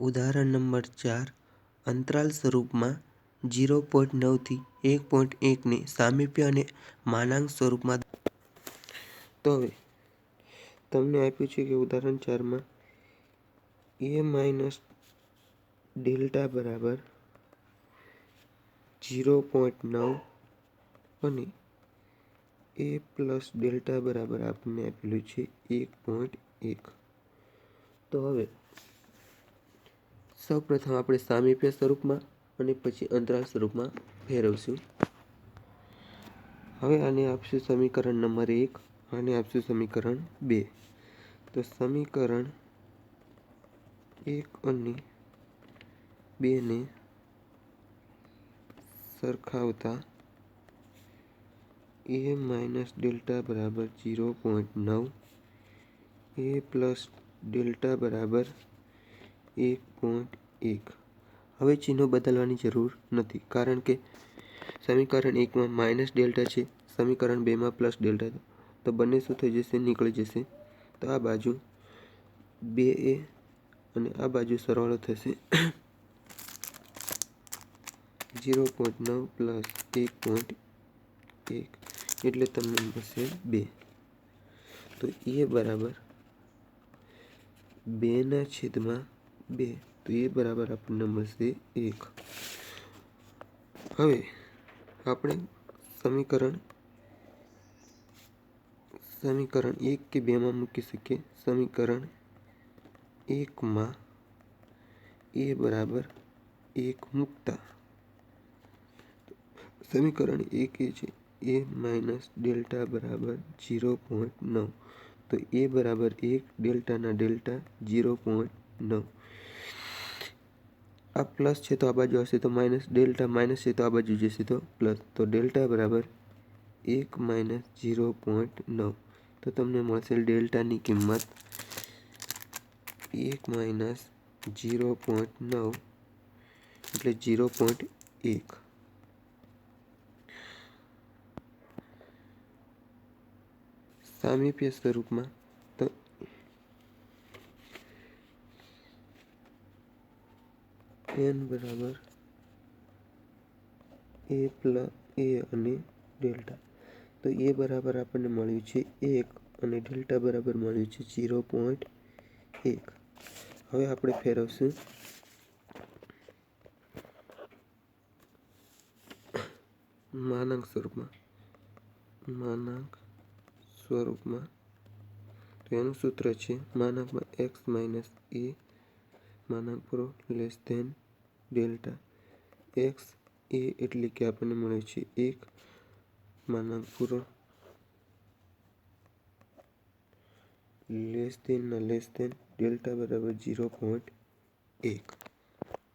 ઉદાહરણ નંબર ચાર, અંતરાલ સ્વરૂપમાં જીરો પોઈન્ટ નવથી એક પોઈન્ટ એકને સામીપ્ય અને માનાંક સ્વરૂપમાં તો હવે, તમને આપ્યું છે કે ઉદાહરણ ચારમાં એ માઇનસ ડેલ્ટા બરાબર જીરો પોઈન્ટ નવ અને એ પ્લસ ડેલ્ટા બરાબર આપણને આપેલું છે એક પોઈન્ટ એક. તો હવે સૌપ્રથમ આપણે સામીપ્ય સ્વરૂપમાં અને પછી અંતરાલ સ્વરૂપમાં ફેરવશું. હવે આને આપશું સમીકરણ નંબર એક, આને આપશું સમીકરણ બે. તો સમીકરણ એક અને બેને સરખાવતા એ માઇનસ ડેલ્ટા બરાબર ઝીરો પોઈન્ટ નવ, એ પ્લસ ડેલ્ટા બરાબર એક પોઈન્ટ એક. હવે ચિહ્નો બદલવાની જરૂર નથી, કારણ કે સમીકરણ એકમાં માઇનસ ડેલ્ટા છે, સમીકરણ બેમાં પ્લસ ડેલ્ટા તો બંને શું થઈ જશે? નીકળી જશે. તો આ બાજુ બે એ અને આ બાજુ સરવાળો થશે ઝીરો પોઈન્ટ નવ પ્લસ એક પોઈન્ટ એક, એટલે તમને મળશે બે. તો એ બરાબર બેના છેદમાં બે. તો એ બરાબર આપણને મળશે એક હવે આપણે સમીકરણ સમીકરણ એક કે બેમાં મૂકી શકીએ સમીકરણ એકમાં એ બરાબર એક મૂકતા સમીકરણ એક એ છે એ માઇનસ ડેલ્ટા બરાબર ઝીરો પોઈન્ટ નવ તો એ બરાબર એક ડેલ્ટાના ડેલ્ટા ઝીરો પોઈન્ટ નવ આ પ્લસ છે તો આ બાજુ આવશે તો માઇનસ ડેલ્ટા માઇનસ છે તો આ બાજુ જશે તો પ્લસ. તો ડેલ્ટા બરાબર એક માઇનસ ઝીરો પોઈન્ટ નવ. તો તમને મળશે ડેલ્ટાની કિંમત એક માઇનસ ઝીરો પોઈન્ટ નવ એટલે ઝીરો પોઈન્ટ એક. સામીપ્ય સ્વરૂપમાં તો એન બરાબર એ પ્લસ એ અને ડેલ્ટા તો એ બરાબર આપણને મળ્યું છે એક અને ડેલ્ટા બરાબર મળ્યું છે ઝીરો પોઈન્ટ એક. હવે આપણે ફેરવશું. માનાંક સ્વરૂપમાં. માનાંક સ્વરૂપમાં. તો એનું સૂત્ર છે માનાંકમાં એક્સ માઇનસ એ માનાંક પૂરો લેસ ધેન ડેલ્ટા એક્સ એ એટલે કે આપણને મળે છે એક માનાંક પૂરો લેસ ધેનના લેસ ધેન ડેલ્ટા બરાબર ઝીરો પોઈન્ટ એક.